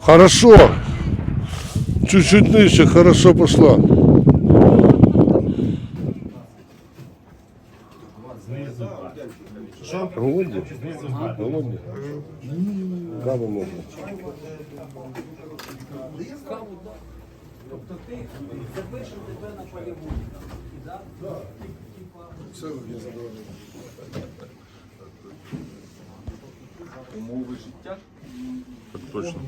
Хорошо. Чуть-чуть нижче, хорошо пошла. Голодні? Голодні? Каву можна. умови життя. Так точно.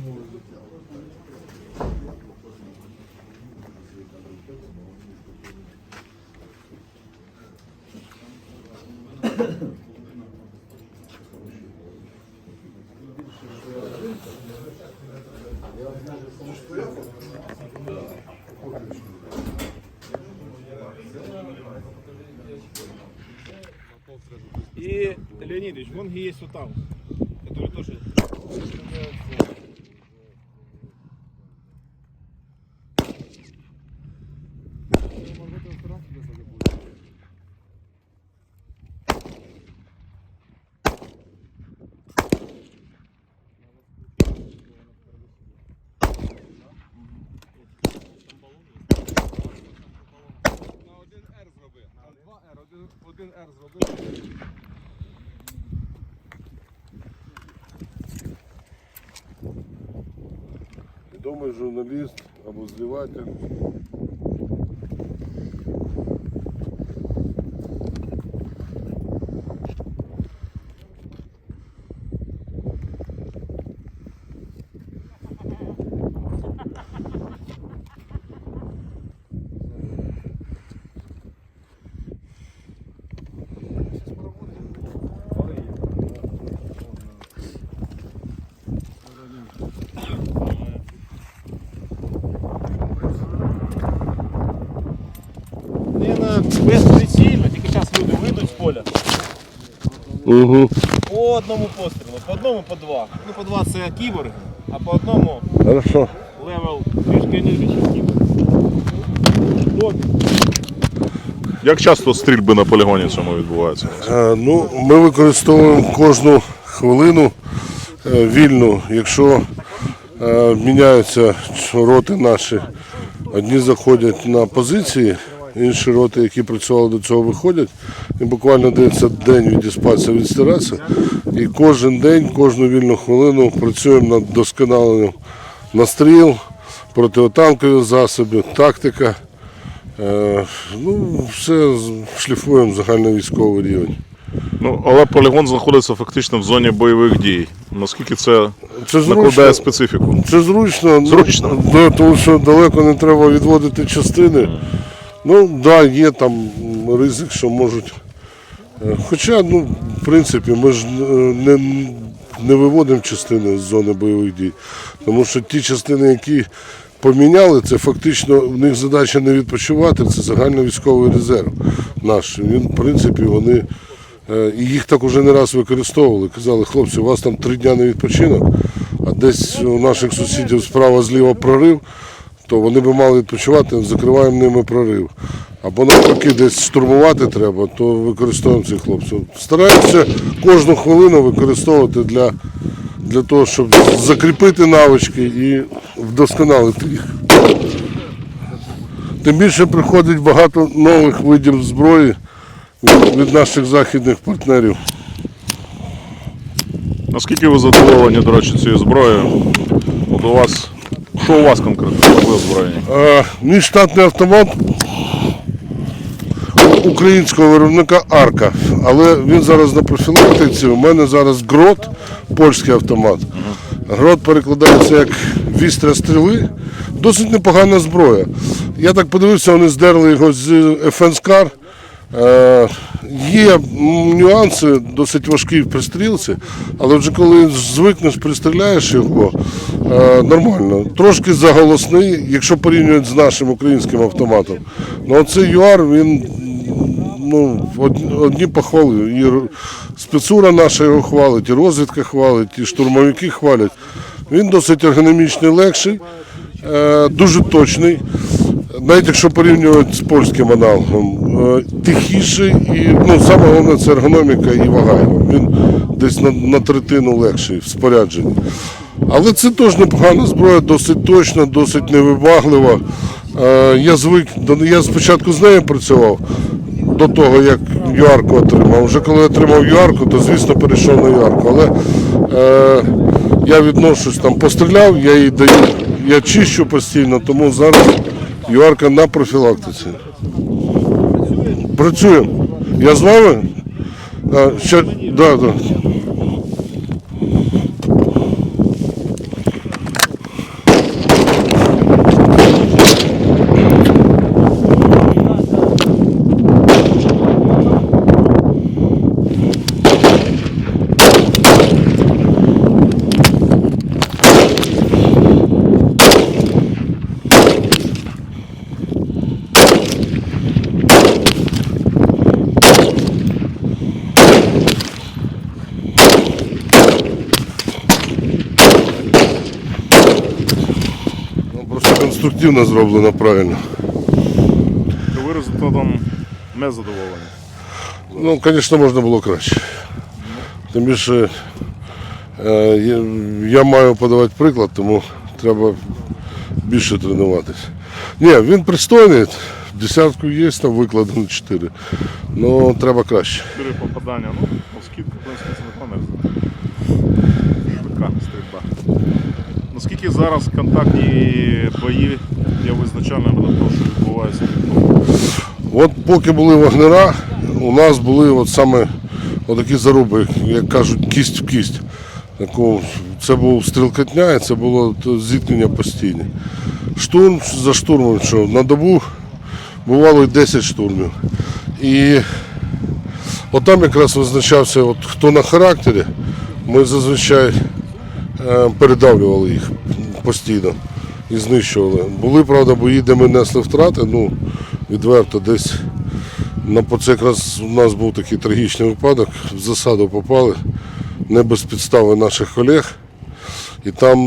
І Леонідович, вон вот там. Который тоже на один R зроби, а два R, один, один R зроби. Відомий журналіст або. Не на безприцільно, тільки зараз люди вийдуть з поля. Угу. По одному пострілу, по одному по два. Ну по два це кіборги, а по одному Хорошо. левел трішки ніж кіборг. От. Як часто стрільби на полігоні цьому відбуваються? Е, Ну, ми використовуємо кожну хвилину е, вільну, якщо е, міняються роти наші. Одні заходять на позиції, інші роти, які працювали до цього, виходять. І буквально дається день відіспатися, відстиратися. І кожен день, кожну вільну хвилину працюємо над досконаленням настріл, протитанкових засобів, тактика. Е, Ну, все шліфуємо загальновійськовий рівень. Ну, але полігон знаходиться фактично в зоні бойових дій. Наскільки це Це накладає специфіку? це зручно, ну, Зручно? да, тому що далеко не треба відводити частини. Ну, так, да, є там ризик, що можуть. е, Хоча, ну, в принципі, ми ж е, не, не виводимо частини з зони бойових дій. Тому що ті частини, які поміняли, це фактично в них задача не відпочивати, це загальновійськовий резерв наш. Він, в принципі, вони. Е, І їх так уже не раз використовували. Казали, хлопці, у вас там три дня не відпочинок, а десь у наших сусідів справа зліва прорив, то вони би мали відпочивати, закриваємо ними прорив. Або навпаки, десь штурмувати треба, то використовуємо цих хлопців. Стараємося кожну хвилину використовувати для, для того, щоб закріпити навички і вдосконалити їх. Тим більше приходить багато нових видів зброї від наших західних партнерів. Наскільки ви задоволені, до речі, цією зброєю? От у вас. Що у вас конкретно? Ви озброєні? Е, Мій штатний автомат українського виробника Арка. Але він зараз на профілактиці. У мене зараз грот, польський автомат. Грот перекладається як вістря стріли. Досить непогана зброя. Я так подивився, вони здерли його з Фенскар. Є нюанси, досить важкі в пристрілці, але вже коли звикнеш, пристріляєш його нормально. Трошки заголосний, якщо порівнюють з нашим українським автоматом. Ну оцей ЮАР, він ну, одні, одні похвали. І спецура наша його хвалить, і розвідка хвалить, і штурмовики хвалять. Він досить ергономічний, легший, е, дуже точний. Навіть якщо порівнювати з польським аналогом, е, тихіший і ну, саме головне це ергономіка і вага. Він десь на, на третину легший в спорядженні. Але це теж непогана зброя, досить точна, досить невибаглива. Е, я звик, я спочатку з нею працював до того, як юарку отримав. Вже коли отримав юарку, то звісно перейшов на юарку. Але е, я відношусь там, постріляв, я її даю, я чищу постійно, тому зараз юарка на профілактиці. Працюємо. Я з вами? А, ще, да, да. Ну, Просто конструктивно зроблено правильно. Ви результатом не задоволені. Ну, звісно, можна було краще. Тим більше я, я маю подавати приклад, тому треба більше тренуватися. Ні, він пристойний, десятку є, там викладено 4. Ну, треба краще. Чотири попадання, ну, оскільки, в принципі, це Наскільки зараз контактні бої є визначальним того, що відбувається? От поки були вагнера, у нас були от саме отакі заруби, як кажуть, кість в кість. Це був стрілкотня і це було зіткнення постійне. Штурм за штурмом, що на добу бувало і 10 штурмів. І от там якраз визначався, от, хто на характері, ми зазвичай е, передавлювали їх постійно і знищували. Були, правда, бої, де ми несли втрати, ну, відверто десь. На це якраз у нас був такий трагічний випадок. В засаду попали не без підстави наших колег. І там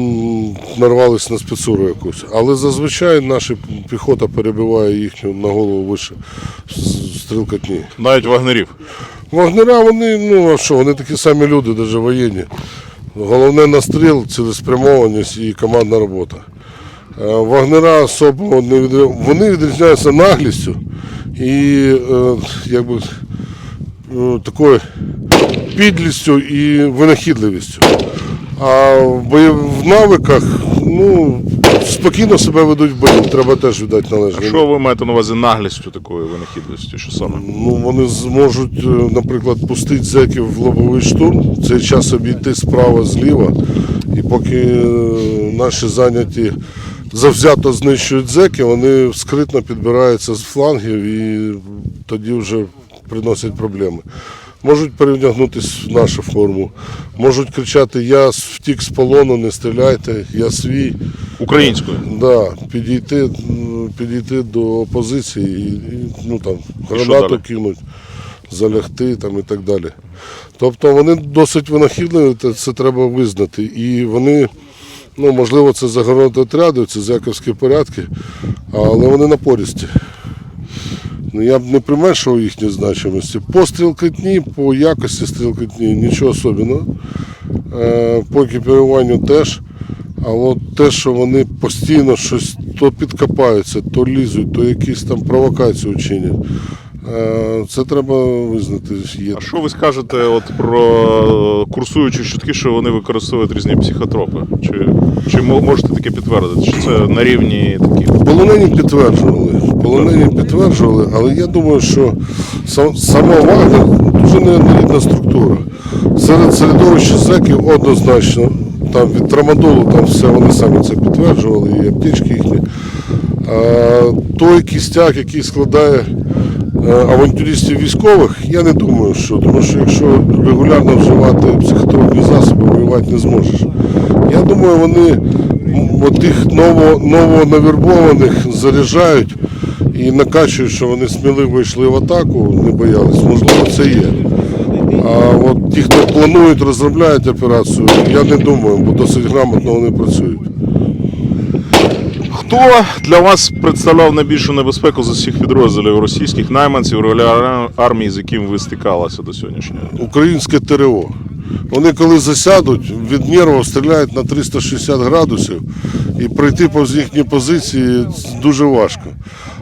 нарвались на спецуру якусь. Але зазвичай наша піхота перебиває їхню на голову вище стрілкотні. Навіть вагнерів. Вагнера, вони, ну а що, вони такі самі люди, навіть воєнні. Головне настріл, цілеспрямованість і командна робота. Е, Вагнера особо не відрі- вони відрізняються наглістю і е, якби, е, такою підлістю і винахідливістю. А в навиках ну, спокійно себе ведуть в бою, треба теж віддати А що ви маєте на увазі наглістю такою винахідливістю? Що саме? Ну, вони зможуть, е, наприклад, пустити зеків в лобовий штурм, в цей час обійти справа зліва. І поки е, наші зайняті завзято знищують зеки, вони скритно підбираються з флангів і тоді вже приносять проблеми. Можуть перевдягнутися в нашу форму, можуть кричати Я втік з полону, не стріляйте, я свій. Українською. Да, підійти, підійти до опозиції і, і ну, там, гранату кинуть, залягти там, і так далі. Тобто вони досить винахідливі, це, треба визнати. І вони, ну, можливо, це загородні отряди, це зяковські порядки, але вони напористі. Ну, я б не применшував їхні значимості. По стрілкотні, по якості стрілкотні нічого особливого. Е, по екіпіруванню теж. А от те, що вони постійно щось то підкопаються, то лізуть, то якісь там провокації чинять. Е, Це треба визнати. Є. А що ви скажете от про курсуючі чутки, що вони використовують різні психотропи? Чи, чи можете таке підтвердити? Чи це на рівні такі? Полонені підтверджували. Полонені підтверджували, але я думаю, що сам, сама Вагнер дуже неоднорідна структура. Серед середовища зеків однозначно, там від трамадолу там все вони самі це підтверджували, і аптечки їхні. А, той кістяк, який складає авантюристів військових, я не думаю, що, тому що якщо регулярно вживати психотропні засоби, воювати не зможеш. Я думаю, вони тих ново, новонавірбованих заряджають і накачують, що вони сміливо йшли в атаку, не боялись. Можливо, це є. А от ті, хто планують, розробляють операцію, я не думаю, бо досить грамотно вони працюють. Хто для вас представляв найбільшу небезпеку з усіх підрозділів російських найманців регулярної армії, з яким ви стикалися до сьогоднішнього? дня? Українське ТРО. Вони коли засядуть, від нервів стріляють на 360 градусів і пройти повз їхні позиції дуже важко.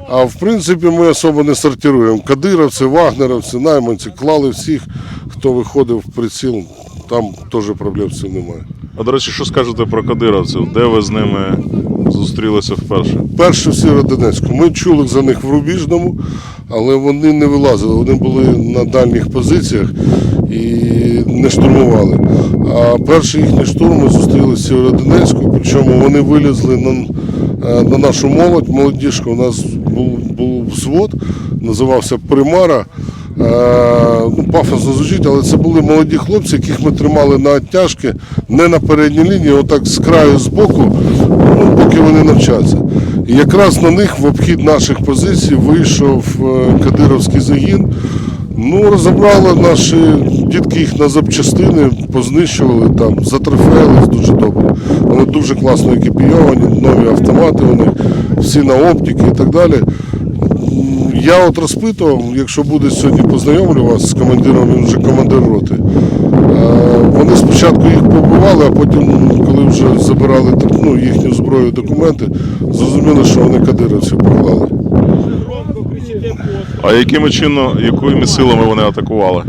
А в принципі ми особо не сортируємо. Кадировці, вагнеровці, найманці клали всіх, хто виходив в приціл. Там теж проблем з цим немає. А до речі, що скажете про кадировців? Де ви з ними зустрілися вперше? Перші в Сєвєродонецьку. Ми чули за них в Рубіжному, але вони не вилазили. Вони були на дальніх позиціях і не штурмували. А перший їхній штурм ми зустріли в Сєвєродонецьку, причому вони вилізли на, е, на нашу молодь, молодіжку. У нас був, був взвод, називався Примара. Ну, пафосно звучить, але це були молоді хлопці, яких ми тримали на оттяжки, не на передній лінії, отак з краю, з боку, ну, поки вони навчаться. І якраз на них в обхід наших позицій вийшов е, кадировський загін. Ну, розібрали наші дітки їх на запчастини, познищували там, затрофеїлись дуже добре. Вони дуже класно екіпійовані, нові автомати них, всі на оптики і так далі. Я от розпитував, якщо буде сьогодні познайомлю вас з командиром, він вже командир роти. Е, Вони спочатку їх побивали, а потім, коли вже забирали ну, їхню зброю, документи, зрозуміли, що вони кадировців поклали. А якими чином, якими силами вони атакували?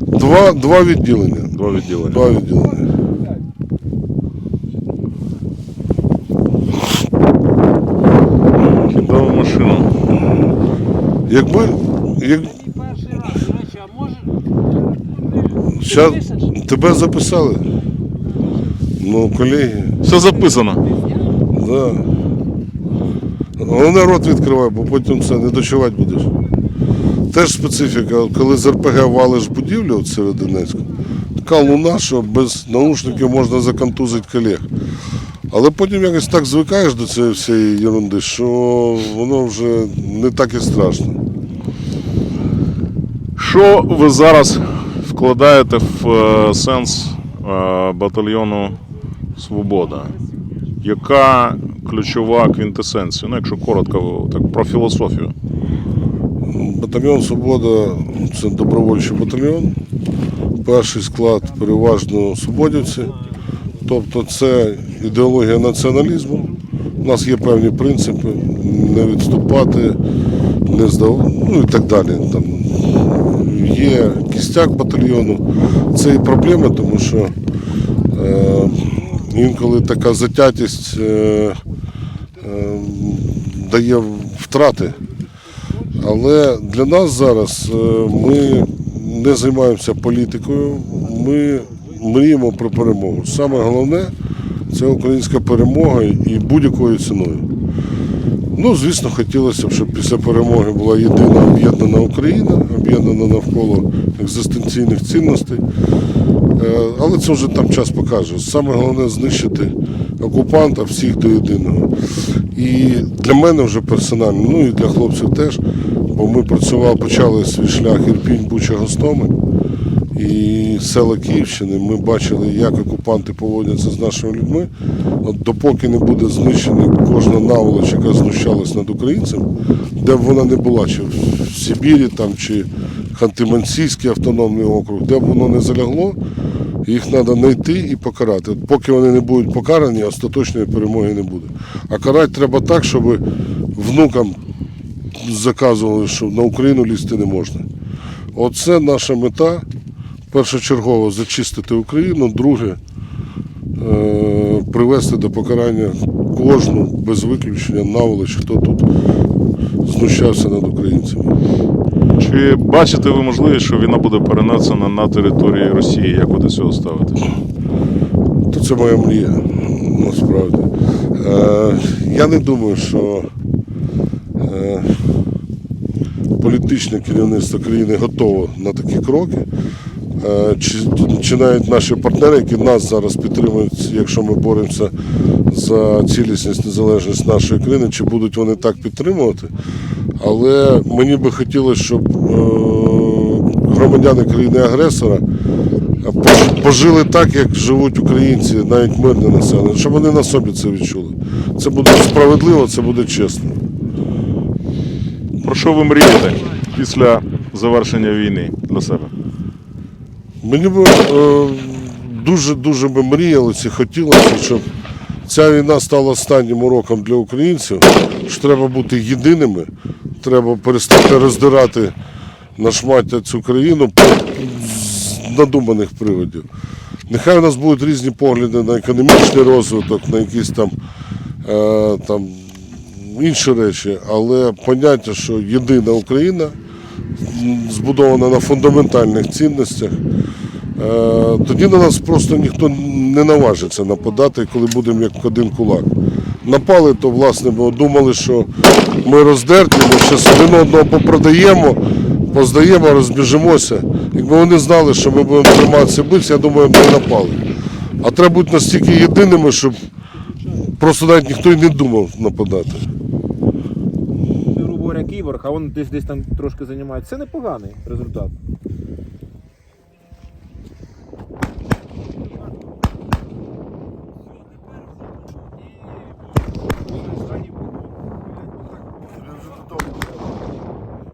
Два, два відділення. Два відділення. Два відділення. Якби. Як... Перший раз, речі, а може Щас... Тебе записали? Ну, колеги, Все записано. да. Головне рот відкривай, бо потім це не дочувати будеш. Теж специфіка, коли з РПГ валиш будівлю от серед Донецьку, така луна, що без наушників можна законтузити колег. Але потім якось так звикаєш до цієї всієї ерунди, що воно вже не так і страшно. Що ви зараз вкладаєте в е, сенс е, батальйону Свобода? Яка ключова квінтесенція? Ну, якщо коротко, так про філософію. Батальйон Свобода це добровольчий батальйон. Перший склад переважно свободівці. Тобто це ідеологія націоналізму. У нас є певні принципи не відступати, не здав... ну і так далі. Там є кістяк батальйону. Це і проблема, тому що е, інколи така затятість е, е, дає втрати. Але для нас зараз е, ми не займаємося політикою, ми мріємо про перемогу. Саме головне це українська перемога і будь-якою ціною. Ну, звісно, хотілося б, щоб після перемоги була єдина об'єднана Україна, об'єднана навколо екзистенційних цінностей. Е, Але це вже там час покаже. Саме головне знищити окупанта всіх до єдиного. І для мене вже персонально, ну і для хлопців теж, бо ми працювали, почали свій шлях Ірпінь, Буча, Гостомель і села Київщини. Ми бачили, як окупанти поводяться з нашими людьми. От допоки не буде знищена кожна наволоч, яка знущалась над українцем, де б вона не була, чи в Сибірі там, чи Ханти-Мансійський автономний округ, де б воно не залягло, їх треба знайти і покарати. От поки вони не будуть покарані, остаточної перемоги не буде. А карати треба так, щоб внукам заказували, що на Україну лізти не можна. Оце наша мета. Першочергово зачистити Україну, друге е, привести до покарання кожну без виключення наволоч, хто тут знущався над українцями. Чи бачите ви можливість, що війна буде перенесена на території Росії? Як ви до цього ставите? То це моя мрія, насправді. Е, я не думаю, що е, політичне керівництво країни готово на такі кроки. Е, чи, навіть наші партнери, які нас зараз підтримують, якщо ми боремося за цілісність, незалежність нашої країни, чи будуть вони так підтримувати. Але мені би хотілося, щоб е, громадяни країни-агресора пожили так, як живуть українці, навіть мирне населення, щоб вони на собі це відчули. Це буде справедливо, це буде чесно. Про що ви мрієте після завершення війни для себе? Мені б дуже-дуже би мріялося і хотілося, щоб ця війна стала останнім уроком для українців, що треба бути єдиними, треба перестати роздирати на шмаття цю країну з надуманих приводів. Нехай у нас будуть різні погляди на економічний розвиток, на якісь там, е, там інші речі, але поняття, що єдина Україна збудована на фундаментальних цінностях, е, тоді на нас просто ніхто не наважиться нападати, коли будемо як один кулак. Напали, то власне ми думали, що ми роздерті, ми зараз один одного попродаємо, поздаємо, розбіжимося. Якби вони знали, що ми будемо триматися битися, я думаю, не напали. А треба бути настільки єдиними, щоб просто навіть ніхто й не думав нападати. Кіборг, а він десь десь там трошки займається. Це непоганий результат.